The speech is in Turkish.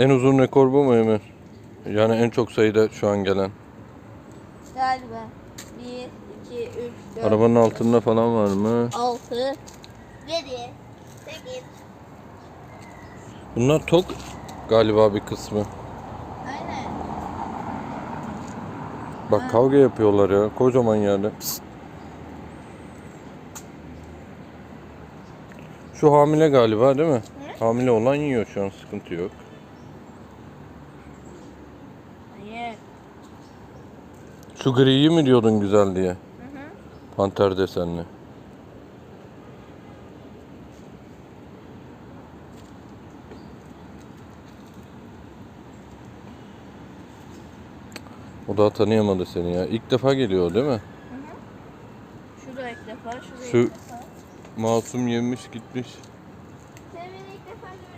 En uzun rekor bu mu Emir? Yani en çok sayıda şu an gelen. Galiba. 1, 2, 3, 4, Arabanın altında falan var mı? 6, 7, 8. Bunlar tok galiba bir kısmı. Aynen. Bak kavga yapıyorlar ya. Kocaman yerde. Psst. Şu hamile galiba değil mi? Hamile olan yiyor şu an sıkıntı yok. Şu griyi mi diyordun güzel diye? Panter desenli. O daha tanıyamadı seni ya. İlk defa geliyor değil mi? Şu da ilk defa, şu da Şu- ilk defa. Masum yemiş gitmiş.